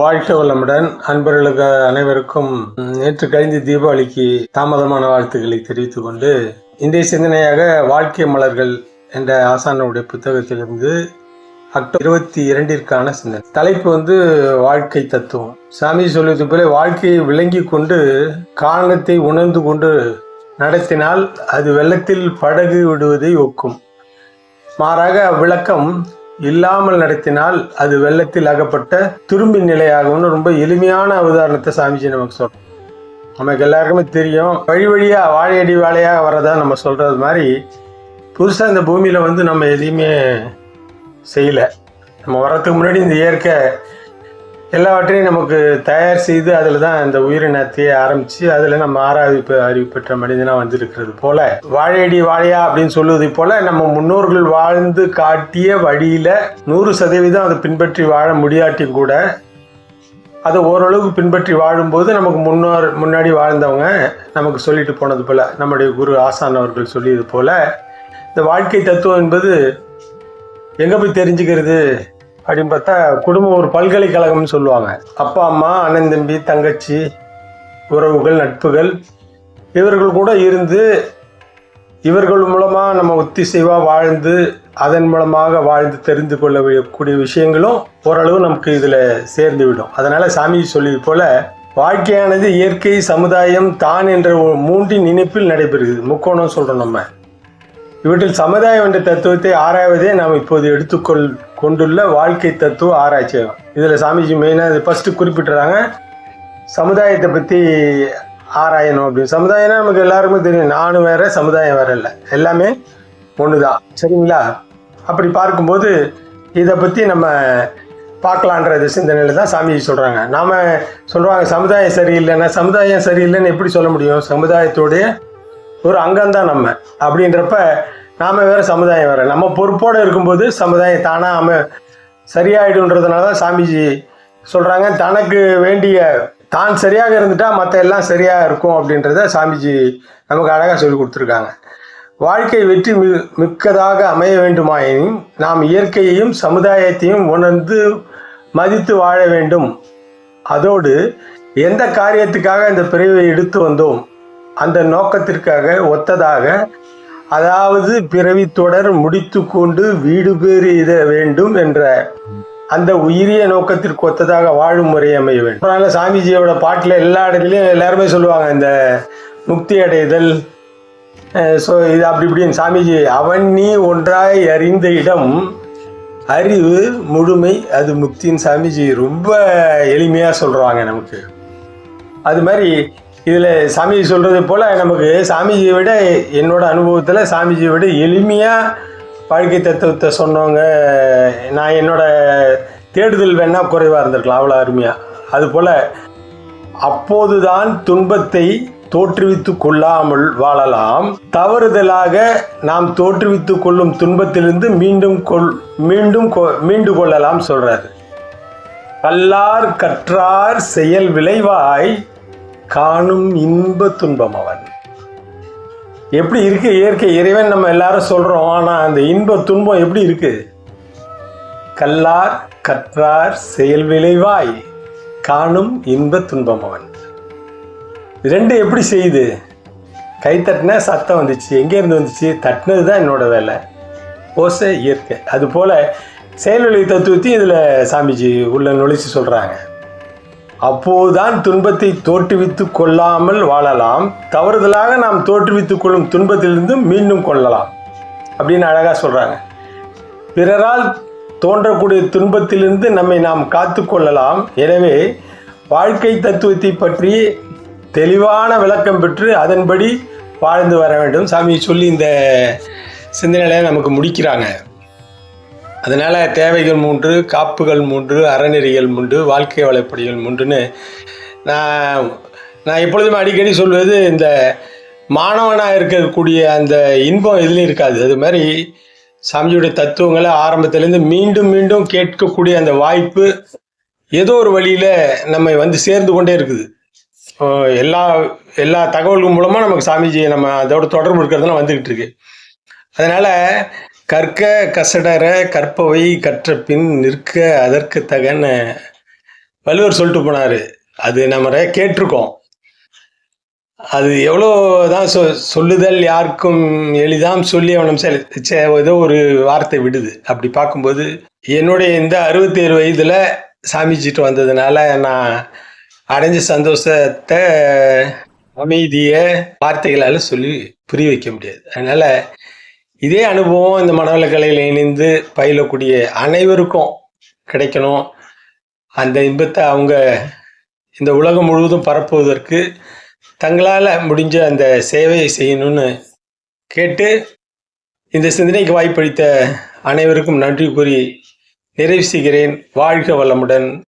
வாழ்க வளமுடன். அன்பர்களுக்கு அனைவருக்கும் நேற்று கழிந்த தீபாவளிக்கு தாமதமான வாழ்த்துக்களை தெரிவித்துக் கொண்டு இன்றைய சிந்தனையாக வாழ்க்கை மலர்கள் என்ற ஆசானுடைய புத்தகத்திலிருந்து அக்டோபர் இருபத்தி இரண்டிற்கான சிந்தனை. தலைப்பு வந்து வாழ்க்கை தத்துவம். சாமி சொல்வது போல வாழ்க்கையை விளங்கி கொண்டு காரணத்தை உணர்ந்து கொண்டு நடத்தினால் அது வெள்ளத்தில் படகு விடுவதை ஒக்கும். மாறாக அவ்விளக்கம் இல்லாமல் நடத்தினால் அது வெள்ளத்தில் அகப்பட்ட திரும்பி நிலையாகும்னு ரொம்ப எளிமையான உதாரணத்தை சாமிஜி நமக்கு சொல்றோம் நமக்கு எல்லாருக்குமே தெரியும். வழி வழியாக வாழையடி வாழையாக வரதா நம்ம சொல்றது மாதிரி புதுசாக இந்த பூமியில் வந்து நம்ம எதையுமே செய்யலை. நம்ம வரத்துக்கு முன்னாடி இந்த இயற்கை எல்லாவற்றையும் நமக்கு தயார் செய்து அதில் தான் இந்த உயிரினத்தையே ஆரம்பித்து அதில் நம்ம ஆறாவது அறிவு பெற்ற மனிதனாக வந்திருக்கிறது போல. வாழையடி வாழையா அப்படின்னு சொல்லுவது போல நம்ம முன்னோர்கள் வாழ்ந்து காட்டிய வழியில் நூறு சதவீதம் அதை பின்பற்றி வாழ முடியாட்டியும் கூட அதை ஓரளவுக்கு பின்பற்றி வாழும்போது நமக்கு முன்னோர் முன்னாடி வாழ்ந்தவங்க நமக்கு சொல்லிட்டு போனது போல் நம்முடைய குரு ஆசான் அவர்கள் சொல்லியது போல இந்த வாழ்க்கை தத்துவம் என்பது எங்கே போய் தெரிஞ்சுக்கிறது? அப்படின்னு பார்த்தா குடும்பம் ஒரு பல்கலைக்கழகம்னு சொல்லுவாங்க. அப்பா அம்மா அண்ணன் தம்பி தங்கச்சி உறவுகள் நட்புகள் இவர்கள் கூட இருந்து இவர்கள் மூலமாக நம்ம ஒத்திசைவாக வாழ்ந்து அதன் மூலமாக வாழ்ந்து தெரிந்து கொள்ளக்கூடிய விஷயங்களும் ஓரளவு நமக்கு இதில் சேர்ந்து விடும். அதனால் சாமி சொல்லி போல் வாழ்க்கையானது இயற்கை சமுதாயம் தான் என்ற மூன்றின் இணைப்பில் நடைபெறுகிறது. முக்கோணம் சொல்கிறோம் நம்ம. இவற்றில் சமுதாயம் என்ற தத்துவத்தை ஆராய்வதே நாம் இப்போது எடுத்துக்கொள் கொண்டுள்ள வாழ்க்கை தத்துவ ஆராய்ச்சியாகும் இதில் சாமிஜி மெயினாக இது ஃபஸ்ட்டு குறிப்பிட்டுறாங்க சமுதாயத்தை பற்றி ஆராயணும் அப்படின்னு. சமுதாயம்னா நமக்கு எல்லாருமே தெரியும். நானும் வேற சமுதாயம் வேற இல்லை. எல்லாமே ஒன்று தான் சரிங்களா? அப்படி பார்க்கும்போது இதை பற்றி நம்ம பார்க்கலான்றது சிந்தனையில் தான் சாமிஜி சொல்கிறாங்க நாம் சொல்கிறாங்க சமுதாயம் சரியில்லைன்னா சமுதாயம் சரியில்லைன்னு எப்படி சொல்ல முடியும்? சமுதாயத்தோடைய ஒரு அங்கம்தான் நம்ம. அப்படின்றப்ப நாம் வேறு சமுதாயம் வேறு. நம்ம பொறுப்போடு இருக்கும்போது சமுதாயம் தானாக அமை சரியாயிடுன்றதுனால தான் சாமிஜி சொல்கிறாங்க தனக்கு வேண்டிய தான் சரியாக இருந்துட்டா மற்ற எல்லாம் சரியாக இருக்கும் அப்படின்றத சாமிஜி நமக்கு அழகாக சொல்லி கொடுத்துருக்காங்க. வாழ்க்கை வெற்றி மி மிக்கதாக அமைய வேண்டுமாயினும் நாம் இயற்கையையும் சமுதாயத்தையும் உணர்ந்து மதித்து வாழ வேண்டும். அதோடு எந்த காரியத்துக்காக இந்த பிரிவை எடுத்து வந்தோம்? அந்த நோக்கத்திற்காக ஒத்ததாக அதாவது பிறவி தொடர் முடித்து கொண்டு வீடு பேறு இத வேண்டும் என்ற அந்த உயிரிய நோக்கத்திற்கு ஒத்ததாக வாழும் முறை அமைய வேண்டும். அதனால சாமிஜியோட பாட்டில் எல்லா இடத்துலையும் எல்லாருமே சொல்லுவாங்க இந்த முக்தி அடைதல் ஸோ இது அப்படி இப்படின்னு. சாமிஜி அவன் நீ ஒன்றாய் அறிந்த இடம் அறிவு முழுமை அது முக்தின்னு சாமிஜி ரொம்ப எளிமையாக சொல்கிறாங்க நமக்கு. அது மாதிரி இதில் சாமிஜி சொல்கிறது போல் நமக்கு சாமிஜியை விட என்னோட அனுபவத்தில் சாமிஜியை விட எளிமையாக வாழ்க்கை தத்துவத்தை சொன்னவங்க நான் என்னோட தேடுதல் வேணால் குறைவாக இருந்திருக்கலாம் அவ்வளோ அருமையாக அதுபோல் அப்போதுதான் துன்பத்தை தோற்றுவித்து கொள்ளாமல் வாழலாம். தவறுதலாக நாம் தோற்றுவித்து கொள்ளும் துன்பத்திலிருந்து மீண்டும் கொள் மீண்டும் கொ- மீண்டு கொள்ளலாம் சொல்கிறார் கல்லார் கற்றார் செயல் விளைவாய் காணும் இன்ப துன்பம் அவன். எப்படி இருக்கு இயற்கை இறைவன் நம்ம எல்லாரும் சொல்றோம் ஆனா அந்த இன்ப துன்பம் எப்படி இருக்கு? கல்லார் கற்றார் செயல் விளைவாய் காணும் இன்ப துன்பம் அவன். ரெண்டு எப்படி செய்யுது? கை தட்டின சத்தம் வந்துச்சு எங்கேருந்து வந்துச்சு? தட்டினது தான் என்னோட வேலை. ஓசை இயற்கை. அதுபோல் செயல்வழி தத்துவத்தையும் இதில் சாமிஜி உள்ள நுழைச்சி சொல்கிறாங்க அப்போதுதான் துன்பத்தை தோற்றுவித்து கொள்ளாமல் வாழலாம். தவறுதலாக நாம் தோற்றுவித்து கொள்ளும் துன்பத்திலிருந்து மீண்டும் கொள்ளலாம். அப்படின்னு அழகாக சொல்கிறாங்க பிறரால் தோன்றக்கூடிய துன்பத்திலிருந்து நம்மை நாம் காத்து கொள்ளலாம். எனவே வாழ்க்கை தத்துவத்தை பற்றி தெளிவான விளக்கம் பெற்று அதன்படி வாழ்ந்து வர வேண்டும். சாமி சொல்லி இந்த சிந்தனையில நமக்கு முடிக்கிறாங்க. அதனால் தேவைகள் மூன்று காப்புகள் மூன்று அறநெறிகள் மூன்று வாழ்க்கை வளப்படிகள் மூன்றுன்னு நான் நான் எப்பொழுதுமே அடிக்கடி சொல்வது இந்த மாணவனாக இருக்கக்கூடிய அந்த இன்பம் எதுலேயும் இருக்காது. அது மாதிரி சாமியுடைய தத்துவங்களை ஆரம்பத்திலேருந்து மீண்டும் மீண்டும் கேட்கக்கூடிய அந்த வாய்ப்பு ஏதோ ஒரு வழியில் நம்மை வந்து சேர்ந்து கொண்டே இருக்குது. எல்லா எல்லா தகவல்கள் மூலமாக நமக்கு சாமிஜி நம்ம அதோட தொடர்பு இருக்கிறதுலாம் வந்துக்கிட்டு இருக்கு. அதனால் கற்க கசடர கற்பவை கற்ற பின் நிற்க அதற்கு தகன வள்ளுவர் சொல்லிட்டு போனார். அது நம்ம கேட்டிருக்கோம். அது எவ்வளோ தான் சொ சொல்லுதல் யாருக்கும் எளிதாம் சொல்லி அவனும் ஏதோ ஒரு வார்த்தை விடுது. அப்படி பார்க்கும்போது என்னுடைய இந்த அறுபத்தேழு வயதில் சாமிச்சிட்டு வந்ததுனால நான் அடைஞ்ச சந்தோஷத்தை அமைதியை வார்த்தைகளால் சொல்லி புரிய வைக்க முடியாது. அதனால் இதே அனுபவம் இந்த மனவளக்கலையில் இணைந்து பயிலக்கூடிய அனைவருக்கும் கிடைக்கணும். அந்த இன்பத்தை அவங்க இந்த உலகம் முழுவதும் பரப்புவதற்கு தங்களால் முடிஞ்ச அந்த சேவையை செய்யணும்னு கேட்டு இந்த சிந்தனைக்கு வாய்ப்பளித்த அனைவருக்கும் நன்றி கூறி நிறைவு செய்கிறேன். வாழ்க வளமுடன்.